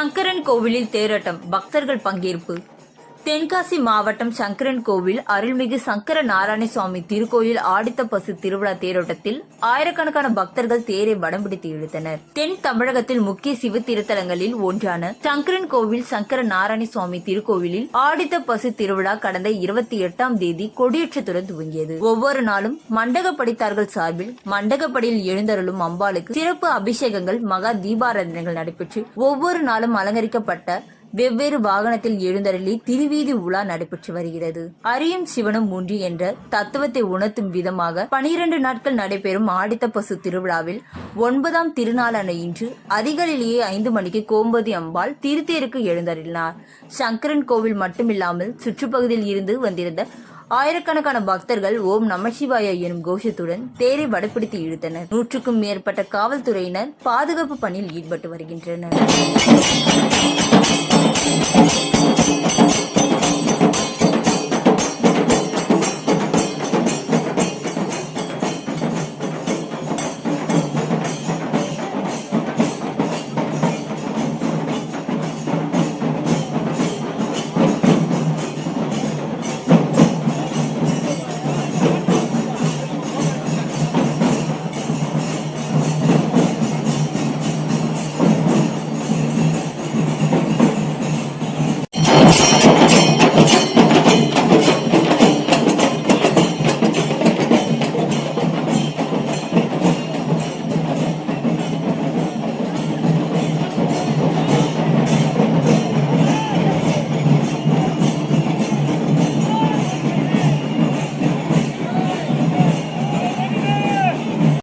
சங்கரன் கோவிலில் தேரோட்டம். பக்தர்கள் பங்கேற்பு. தென்காசி மாவட்டம் சங்கரன் கோவில் அருள்மிகு சங்கர நாராயண சுவாமி திருக்கோயில் ஆடித்த பசு திருவிழா தேரோட்டத்தில் ஆயிரக்கணக்கான பக்தர்கள் தேரை வடம் பிடித்து இழுத்தனர். தென் தமிழகத்தில் முக்கிய சிவ திருத்தலங்களில் ஒன்றான சங்கரன் கோவில் சங்கர நாராயண சுவாமி திருக்கோவிலில் ஆடித்த பசு திருவிழா கடந்த இருபத்தி எட்டாம் தேதி கொடியேற்றத்துடன் துவங்கியது. ஒவ்வொரு நாளும் மண்டக படித்தார்கள் சார்பில் மண்டகப்படியில் எழுந்தருளும் அம்பாளுக்கு சிறப்பு அபிஷேகங்கள் மகா தீபாராதனைகள் நடைபெற்று ஒவ்வொரு நாளும் அலங்கரிக்கப்பட்ட வெவ்வேறு வாகனத்தில் எழுந்தருளி திருவீதி உலா நடைபெற்று வருகிறது. அரியும் சிவனும் மூன்றி என்ற தத்துவத்தை உணர்த்தும் விதமாக பனிரெண்டு நாட்கள் நடைபெறும் ஆடித்த பசு திருவிழாவில் ஒன்பதாம் திருநாளான இன்று அதிகாலையிலேயே ஐந்து மணிக்கு கோம்பதி அம்பாள் திருத்தேருக்கு எழுந்தருளினார். சங்கரன் கோவில் மட்டுமில்லாமல் சுற்றுப்பகுதியில் இருந்து வந்திருந்த ஆயிரக்கணக்கான பக்தர்கள் ஓம் நமசிவாய எனும் கோஷத்துடன் தேரை வடப்பிடித்து இழுத்தனர். நூற்றுக்கும் மேற்பட்ட காவல்துறையினர் பாதுகாப்பு பணியில் ஈடுபட்டு வருகின்றனர்.